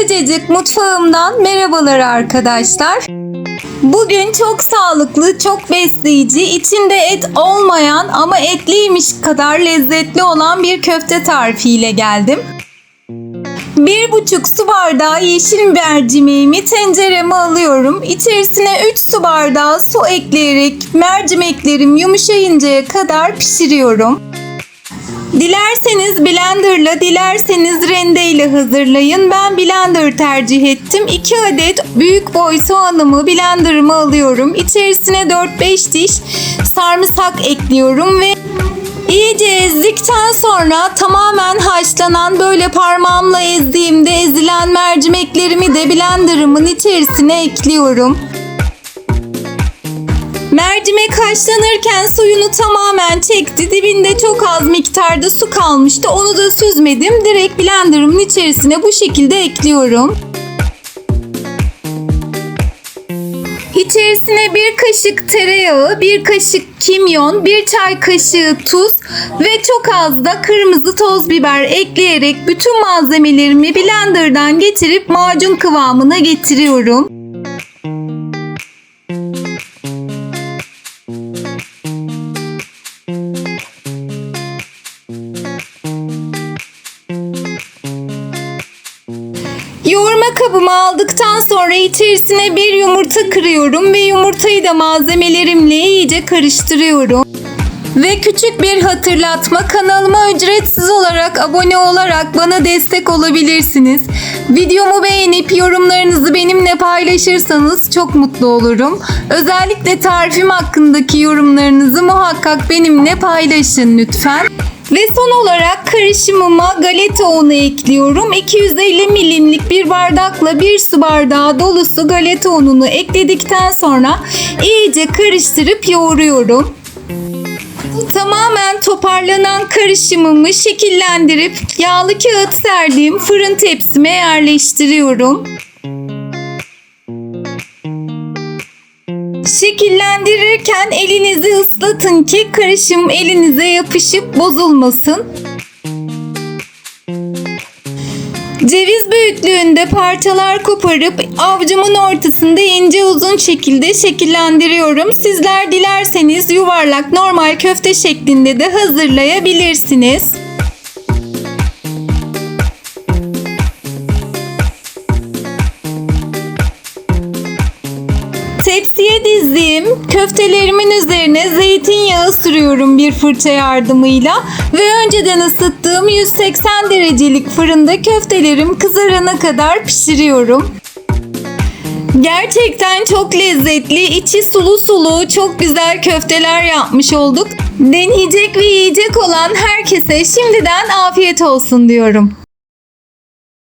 Sıcacık mutfağımdan merhabalar arkadaşlar. Bugün çok sağlıklı, çok besleyici, içinde et olmayan ama etliymiş kadar lezzetli olan bir köfte tarifiyle geldim. Bir buçuk su bardağı yeşil mercimeğimi tencereme alıyorum. İçerisine 3 su bardağı su ekleyerek mercimeklerim yumuşayıncaya kadar pişiriyorum. Dilerseniz blenderla, dilerseniz rendeyle hazırlayın. Ben blender tercih ettim. 2 adet büyük boy soğanımı blenderıma alıyorum. İçerisine 4-5 diş sarımsak ekliyorum ve iyice ezdikten sonra tamamen haşlanan böyle parmağımla ezdiğimde ezilen mercimeklerimi de blenderımın içerisine ekliyorum. Mercimek haşlanırken suyunu tamamen çekti. Dibinde çok az miktarda su kalmıştı. Onu da süzmedim. Direkt blenderımın içerisine bu şekilde ekliyorum. İçerisine bir kaşık tereyağı, bir kaşık kimyon, bir çay kaşığı tuz ve çok az da kırmızı toz biber ekleyerek bütün malzemelerimi blenderdan getirip macun kıvamına getiriyorum. Yoğurma kabımı aldıktan sonra içerisine bir yumurta kırıyorum ve yumurtayı da malzemelerimle iyice karıştırıyorum. Ve küçük bir hatırlatma kanalıma ücretsiz olarak abone olarak bana destek olabilirsiniz. Videomu beğenip yorumlarınızı benimle paylaşırsanız çok mutlu olurum. Özellikle tarifim hakkındaki yorumlarınızı muhakkak benimle paylaşın lütfen. Ve son olarak karışımıma galeta unu ekliyorum. 250 milimlik bir bardakla bir su bardağı dolusu galeta ununu ekledikten sonra iyice karıştırıp yoğuruyorum. Tamamen toparlanan karışımımı şekillendirip yağlı kağıt serdiğim fırın tepsime yerleştiriyorum. Şekillendirirken elinizi ıslatın ki karışım elinize yapışıp bozulmasın. Ceviz büyüklüğünde parçalar koparıp avcumun ortasında ince uzun şekilde şekillendiriyorum. Sizler dilerseniz yuvarlak normal köfte şeklinde de hazırlayabilirsiniz. Dizdiğim köftelerimin üzerine zeytinyağı sürüyorum bir fırça yardımıyla ve önceden ısıttığım 180 derecelik fırında köftelerim kızarana kadar pişiriyorum. Gerçekten çok lezzetli, içi sulu sulu, çok güzel köfteler yapmış olduk. Deneyecek ve yiyecek olan herkese şimdiden afiyet olsun diyorum.